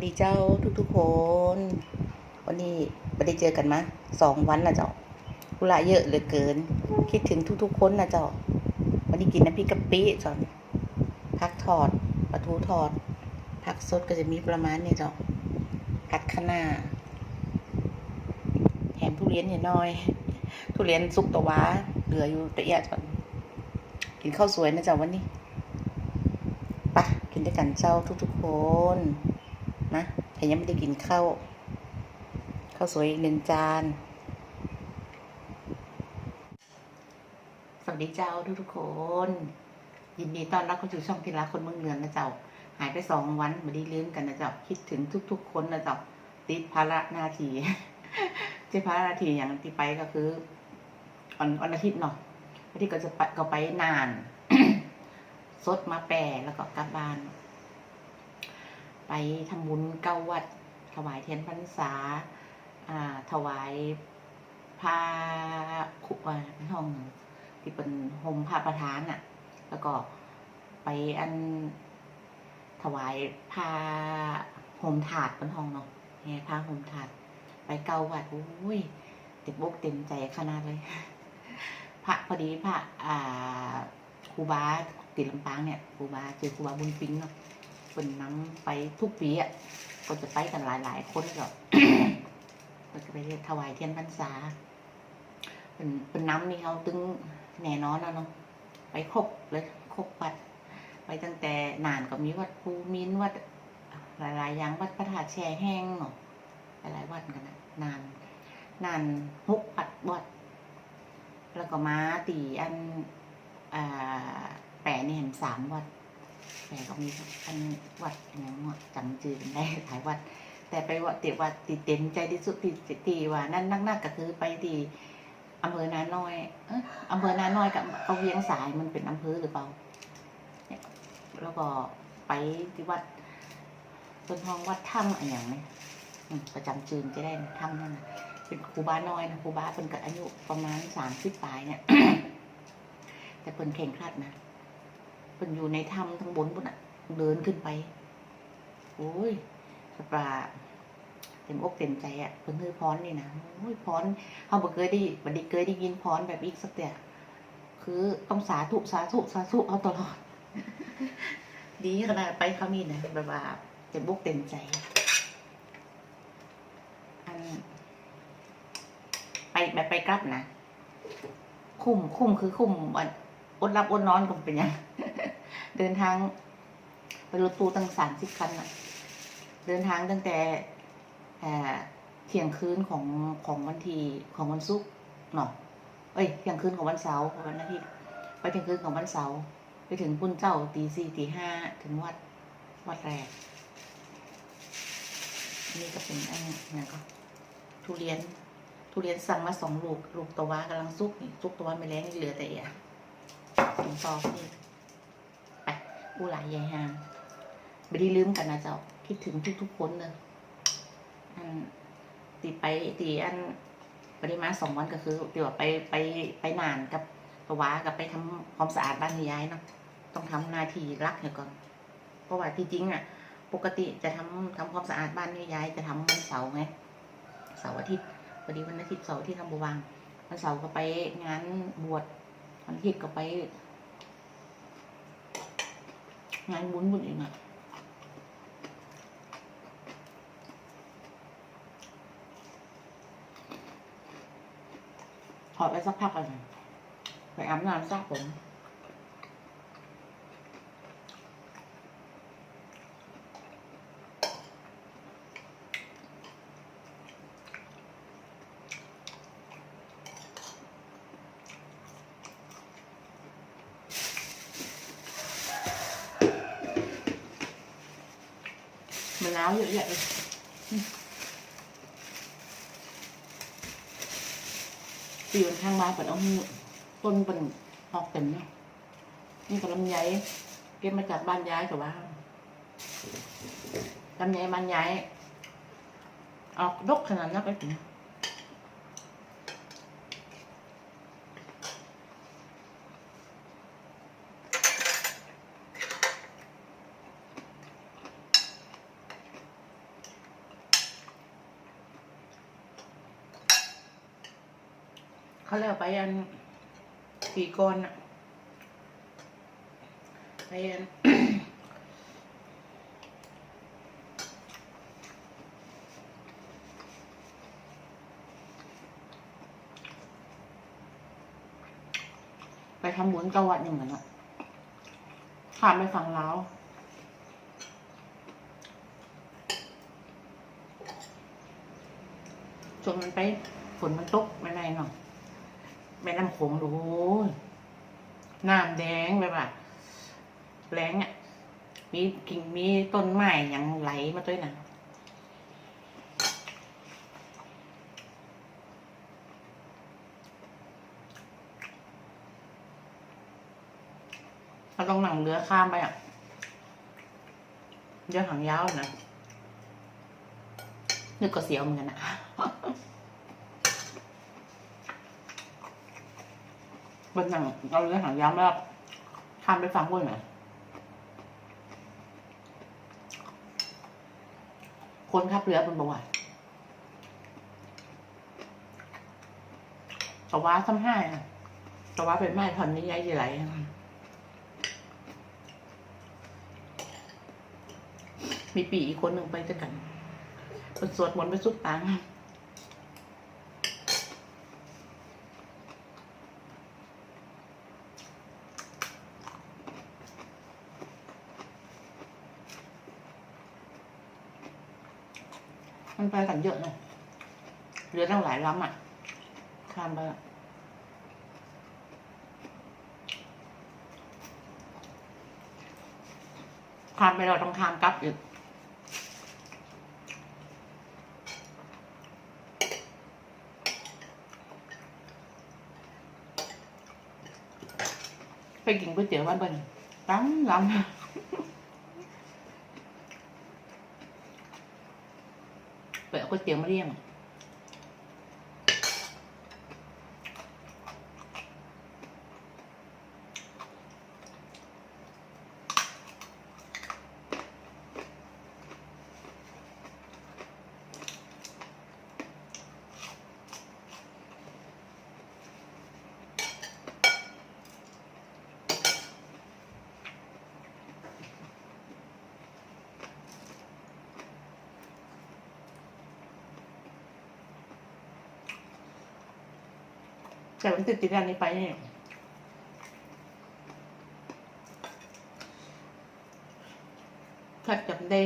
สดีเจ้าทุกๆคน วันนี้ไม่ได้เจอกันมาสองวันละเจ้ากุหลาเยอะเหลือเกิน คิดถึงทุกๆคนนะเจ้า วันนี้กินน้ำพริกกะปิเจ้าผักทอดปลาทูทอดผักสดก็จะมีประมาณนี้เจ้าผัดคะน้าแถมทุเรียนเนี่ยน้อย ทุเรียนสุกตะวาเหลืออยู่ต่เอียดก่อนกินข้าวสวยนะเจ้าวันนี้ไปะกินด้วยกันเจ้าทุกๆคน แต่ยังไม่ได้กินข้าวข้าวสวยอีกหนึ่งจาน สวัสดีเจ้าทุกๆคน ยินดีต้อนรับเข้าสู่ช่องที่รักคนเมืองเหนือนะเจ้า หายไปสองวันไม่ได้ลืมกันนะเจ้า คิดถึงทุก ๆ คนนะเจ้า ติดภาระหน้าที่ที่ภาระหน้าที่อย่างที่ไปก็คือวันวันอาทิตย์เนาะวันอาทิตย์ก็จะไปก็ไปนาน สดมาแปรแล้วก็กลับบ้าน ไปทำบุญเก้าวัด ถวายเทียนพรรษาอ่าถวายผ้าคุอ่าห้องที่เป็นโฮมผ้าประธานอะแล้วก็ไปอันถวายผ้าโฮมถาดเป็นห้องเนาะแห่ผ้าโฮมถาด ไปเก้าวัดโอ้ยเต็มอกเต็มใจขนาดเลย พระพอดีพระอ่าครูบาติดลำปางเนี่ยครูบาเจอครูบาบุญปิงเนาะ เป็นน้ำไปทุกปีอะก็จะไปกันหลายๆคนก็ก็จะไปถวายเทียนพรรษาเป็นเป็นน้ำนี่เขาตึงแน่นอนนะเนาะไปครบเลยครบวัด ไปตั้งแต่นานก็มีวัดภูมินทร์วัด หลายๆ อย่างวัดพระธาตุแช่แห้งเนาะหลายๆวัดกันนะนาน นานหกวัดวัด แล้วก็มาตีอันอ่าแปะนี่เห็นสามวัด แต่ก็มีอันวัดอย่างเงี้ยจำจือกันได้หลายวัด แต่ไปวัดเตียวัดติเต็มใจที่สุดที่ตีว่านั่นนักนักก็คือไปที่อำเภอนาน้อยเอยอำเภอนาน้อยกับเอาเวียงสายมันเป็นอำเภอหรือเปล่าเนี่ยแล้วก็ไปที่วัดต้นทองวัดถ้ำอะไรอย่างเนี้ยประจำจืนจะได้ถ้ำนั่นนะเป็นครูบาน้อยนะครูบาเป็นกับอายุประมาณสามสิบปลายเนี่ย แต่เป็นเข่งครัดนะ เป็นอยู่ในถ้ำทั้งบนบนอะ เดินขึ้นไป โอ้ยสปาเต็มอกเต็มใจอะเพิ่นฮือพรนี่นะโอ้ยพรเขาบ่เคยได้บ่ได้เคยได้ยินพรแบบอีกสักแต่คือต้องสาธุสาธุสาธุเอาตลอด ดีขนาดไปเขานี่นะแบบว่าเต็มอกเต็มใจ อัน ไปแบบไปกลับนะคุ้มคุ้มคือคุ้มอันอดรับอดนอนก็เป็นยัง เดินทางไปรถตู้ตั้งสามสิบคันอะเดินทางตั้งแต่เที่ยงคืนของของวันที่ของวันศุกร์เนาะเอ้ยเที่ยงคืนของวันเสาร์ของวันอาทิตย์ไปเที่ยงคืนของวันเสาร์ไปถึงปุ่นเจ้าตีสี่ตีห้าถึงวัดวัดแรก นี่ก็เป็นอันนี้ก็ทุเรียน ทุเรียนสั่งมาสองลูก ลูกตัววากำลังซุกนี่ซุกตัววาไม่แรงเหลือแต่อียถุงซองนี่ ผู้หลายยายฮางไม่ได้ลืมกันนะเจ้าคิดถึงทุกๆคนเลยอันตีไปตีอันปริมาณสองวันก็คือเดี๋ยวไปไปไปนานกับตัววากับไปทำความสะอาดบ้านยายเนาะต้องทำหนาทีรักเนี่ยก่อน เพราะว่าที่จริงอะ ปกติจะทำทำความสะอาดบ้านยายจะทำวันเสาร์ไงเสาร์อาทิตย์พอดีวันอาทิตย์เสาร์อาที่ทำบวางวันเสาร์ก็ไปงานบวชวันอาทิตย์ก็ไป งานบุญบุญเองอะขอไปสักพักก่อนไปอาบน้ำซะผม นาวเยอะแยะเลยอืมตีบนข้างบ้านเปิดเอาต้นเป็นออกเต็มเนาะนี่ก็ลำไยเก็บมาจากบ้านย้ายแต่ว่าลำไยบ้านย้าย ออกดกขนาดนั้นไปถึง เขาเรียกไปอันปีก่อนอะไปอันไปทำบุญจังหวัดหนึ่งเหมือนกันข้ามไปฝั่งลาวจนมันไปฝนมันตกไม่ไรเนาะ แม่น้ำโขงดูน้ำแดงแบบว่าแรงอะ มีกิ่งมีต้นไม้อย่างไหลมาด้วยนะเราต้องหนังเรือข้ามไปอะเรือหางยาวนะนึกก็เสียวเหมือนกันนะ บนหนังเราเรือหางยาวแล้วข้ามไปฟังบนหน่อยคนขับเรือเป็นบอกว่าแต่ว่าซ้ำห้าอะแต่ว่าเป็นไม้พันนี้ใหญ่ใหญ่มีปีอีกคนหนึ่งไปด้วยกันเป็นสวดมนต์ไปสุดตังค์ ไปกันเยอะเลยเรือตั้งหลายลำอะ ข้ามไปข้ามไปเราต้องข้ามกลับอีกไปกินก๋วยเตี๋ยวบ้านเบิ้ลล้ำล้ำไปเอา ก๋วยเตี๋ยวมะเลี่ยง แต่มันติดติดอันนี้ไปเนี่ยถ้าจำได้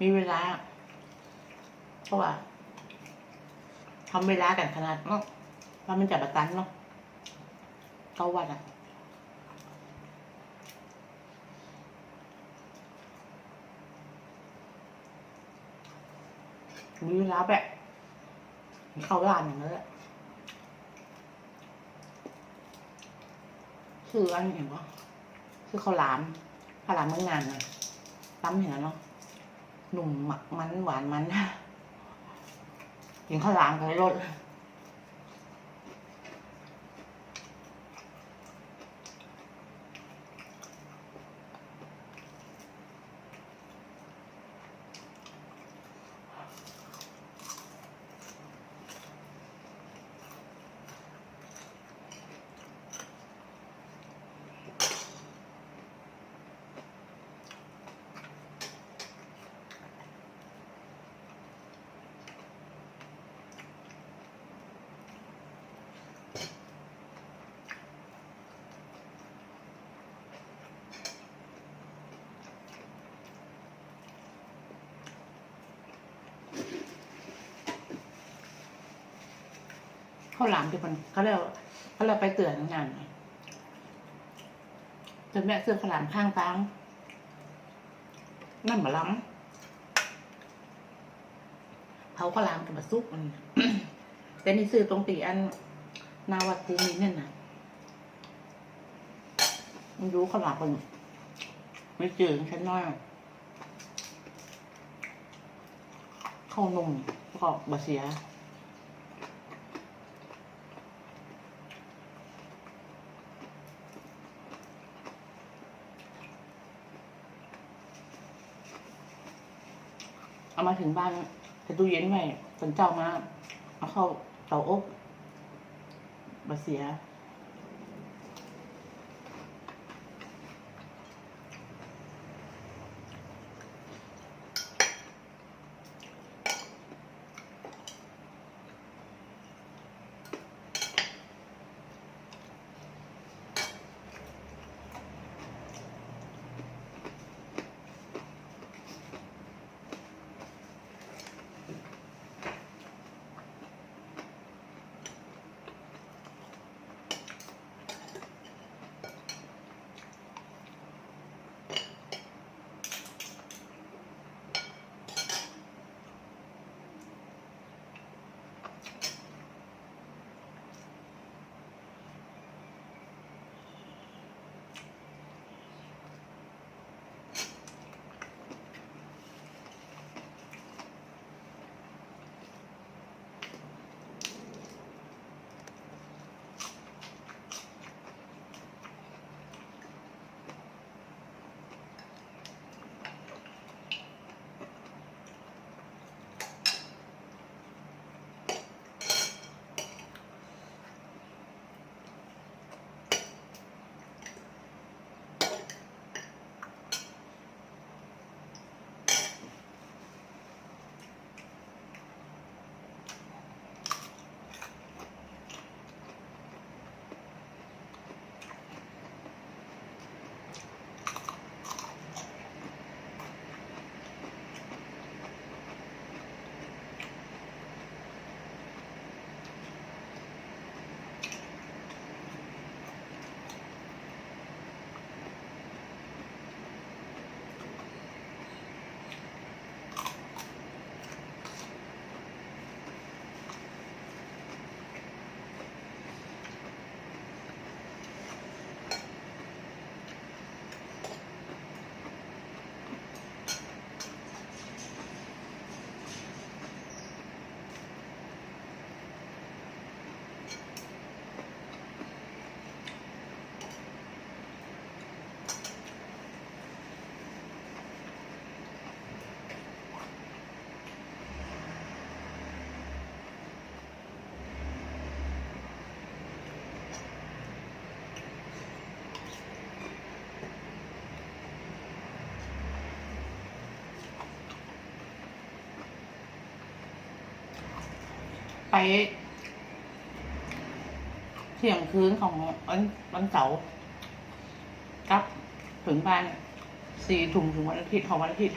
มีเวลาเพราะว่าทำเวลากันขนาดเนาะว่ามันจะประตันเนาะเก้าวันอะมีเวลาแบบเข้าร้านอย่างนั้นแหละ คืออันเห็นปะคือข้าวหลามข้าวหลามเมืองงานนะตั้มเห็นแล้วเนาะหนุ่มหมักมันหวานมันกินข้าวหลามกับรส ข้าวหลามที่มันเขาเรียกเขาเรียกไปเตือนงานจนแม่เสื้อข้าวหลามข้างตังนั่นหมาล้ำเผาข้าวหลามกับมาซุกมันแต่นี่ซื้อตรงตีอันนาวัดภูมินั่นน่ะมันรู้ข้าวหลามมันไม่จืดฉันน้อยข้าวนุ่มแล้วก็บะเสีย เอามาถึงบ้านใส่ตู้เย็นไว้ฝนเจ้ามา เอาเข้าเตาอบบาเสีย ไปเที่ยงคืนของวันวันเสาร์กลับถึงบ้านสี่ทุ่มถึงวันอาทิตย์ของวันอาทิตย์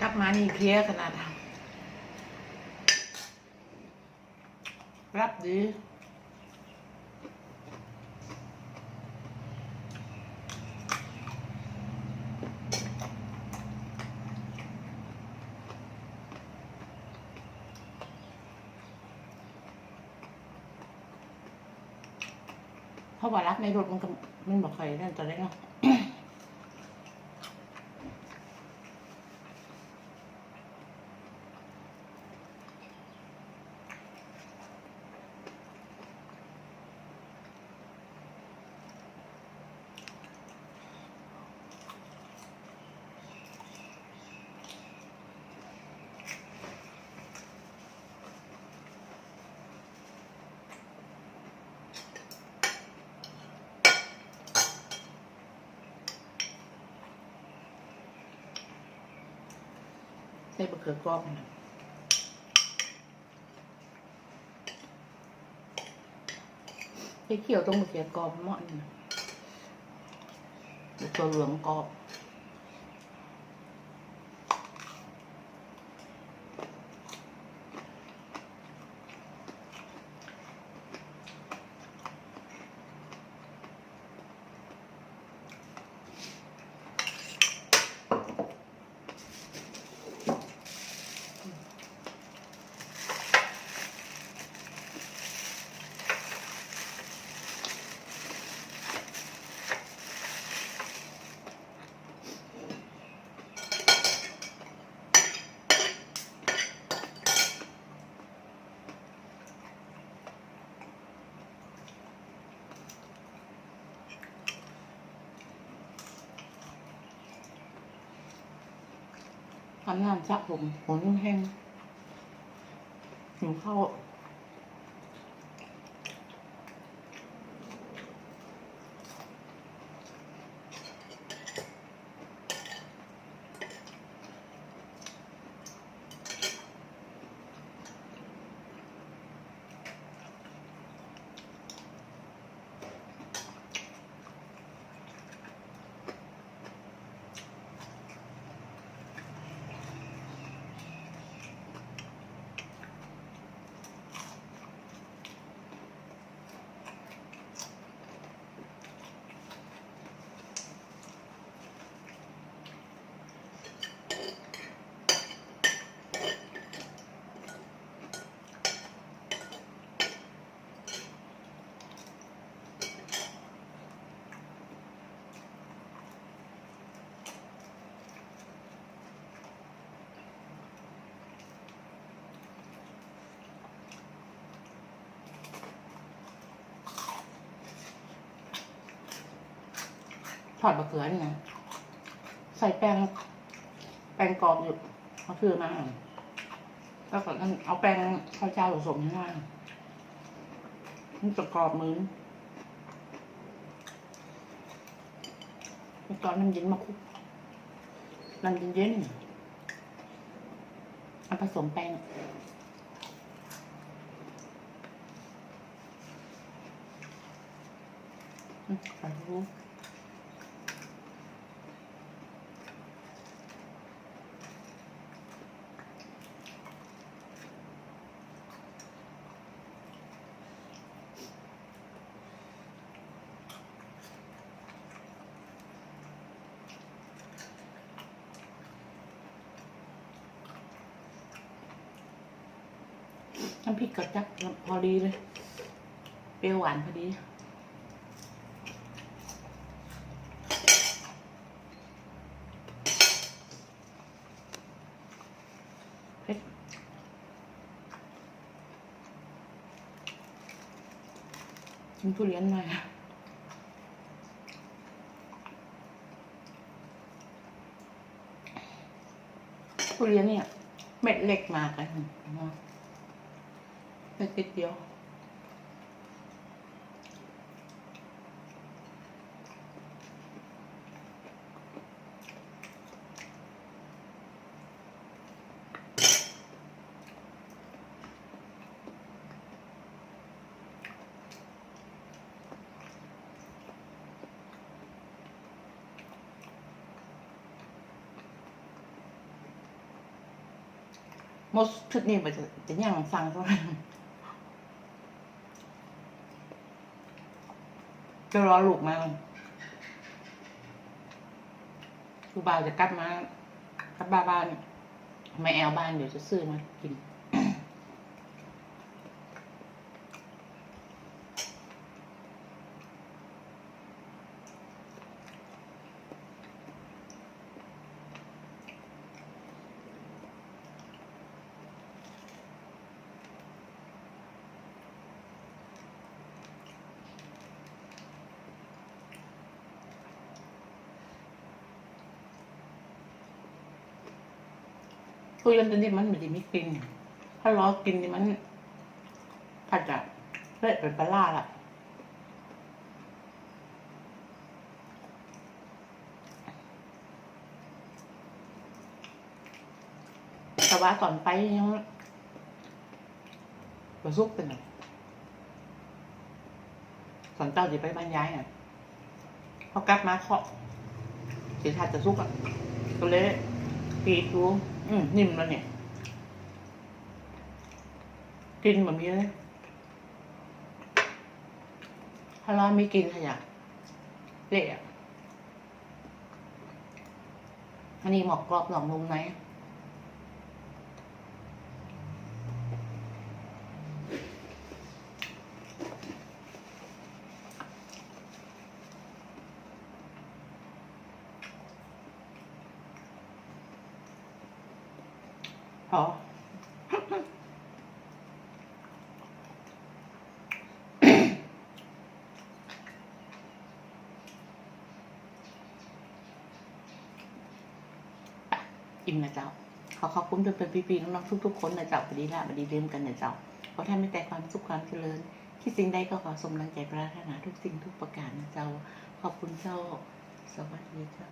กลับมานี่เพลียขนาดรับดี เพราะว่ารักในรถมันก็มันบอกใครนั่นตอนแรกเนาะ ใส่บะเขือกรอบนะไอ้เขียวตรงบะเขือกรอบเหมาะนี่นะตัวหลวงกรอบ งาน้ำซักผมผมแห้งหิวข้าว อดบะเขือนี่นะใส่แป้ง แป้งกรอบอยู่เขาคือมาแล้วก็เอาแป้งข้าวเจ้าผสมข้างล่างมันจะกรอบมือแล้วตอนน้ำเย็นมาคลุกน้ำเย็นๆเอาผสมแป้งอืมใน้ำพริกกระจับพอดีเลย เปรี้ยวหวานพอดีชิมทุเรียนหน่อยทุเรียนเนี่ย เม็ดเล็กมากเลย เล็กนิดเดียวมดชุดนี้มันจะย่างฟังเท่าไหร่ จะรอลูกมาคือบ่าวจะกลับมากลับบ้านบ้านไม่แอลบ้านเดี๋ยวจะซื้อมากิน ทุเรียนตัวนี้มันไม่ได้มีกลิ่นถ้ารอกินนี่มันผัดจะเละเป็นปลาร้าละแต่ว่าก่อนไปยังประสุกเป็นหน่อยก่อนเจ้าจะไปบ้านย้ายอะพอกลับมาเคาะสีทัดจะสุกอะก็เลยกรีดู อืมนิ่มแล้วเนี่ย กินแบบนี้เลยถ้าเราไม่กินขยะเละอะอันนี้หมอกกรอบหลองลมไหนพ ออิ่มนะเจ้า ขอขอบคุณเพื่อนๆพี่ๆน้องๆทุกๆคนนะเจ้าบดีละบดีลืมกันนะเจ้าขอท่านไม่แต่ความสุขความเจริญ ที่สิ่งใดก็ขอสมดังใจปรารถนาทุกสิ่งทุกประการนะเจ้า ขอบคุณเจ้า สวัสดีเจ้า